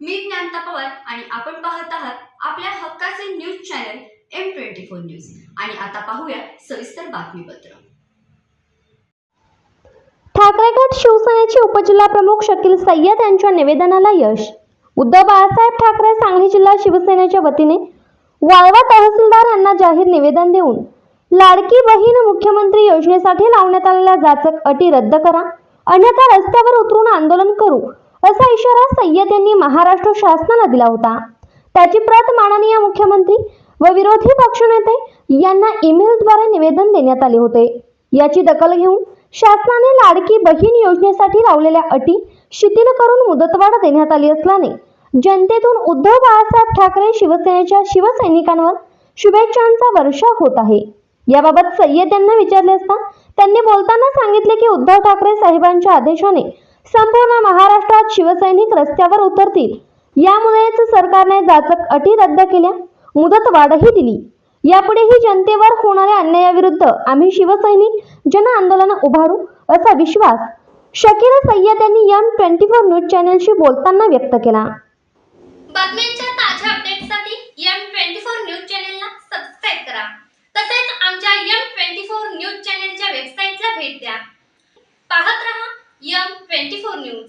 मी ज्ञानता पवार आणि आपण पाहत आहात आपल्या हक्काचे news channel M twenty four news. आणि आता पाहूया सविस्तर बातमीपत्र. ठाकरे गट शिवसेनेचे उपजिल्हा प्रमुख शकील सय्यद यांच्या निवेदनाला यश. उद्धव बाळासाहेब ठाकरे सांगली जिल्हा शिवसेनेच्या वतीने वाळवा तहसीलदार यांना जाहीर निवेदन देऊन लाडकी बहीण मुख्यमंत्री योजनेसाठी लावण्यात आलेल्या जाचक अटी रद्द करा. अन्यथा रस्त्यावर उतरून आंदोलन करू. असा इशारा सय्यद यांनी महाराष्ट्र शासनाला दिला होता. त्याची प्रत माननीय मुख्यमंत्री व विरोधी पक्षनेते यांना ईमेलद्वारे निवेदन देण्यात आले होते. याची दखल घेऊन शासनाने लाडकी बहीण योजनेसाठी लावलेल्या अटी शिथिल करून मुदतवाढ देण्यात आली असल्याने जनतेतून उद्धव बाळासाहेब ठाकरे शिवसेनेच्या शिवसैनिकांवर शुभेच्छांचा वर्षाव होत आहे. याबाबत सय्यद यांना विचारले असता त्यांनी बोलताना सांगितले की उद्धव ठाकरे साहेबांच्या आदेशाने संपूर्ण महा महाराष्ट्रात शिवसैनिक रस्त्यावर उतरतील. यामुळेच सरकारने जाचक अटी रद्द केल्या. मुदतवाढही दिली. यापुढेही जनतेवर होणाऱ्या अन्यायाविरुद्ध आम्ही शिवसैनिक जन आंदोलन उभारू असा विश्वास शकील सय्यद यांनी एम ट्वेंटी फोर न्यूज चॅनलशी बोलताना व्यक्त केला. बातम्यांच्या ताज्या अपडेटसाठी एम ट्वेंटी फोर न्यूज चॅनेलला सबस्क्राईब करा. तसेच आमच्या एम ट्वेंटी फोर न्यूज चॅनेलच्या वेबसाईटला भेट द्या. पाहत रहा एम ट्वेंटी फोर न्यूज.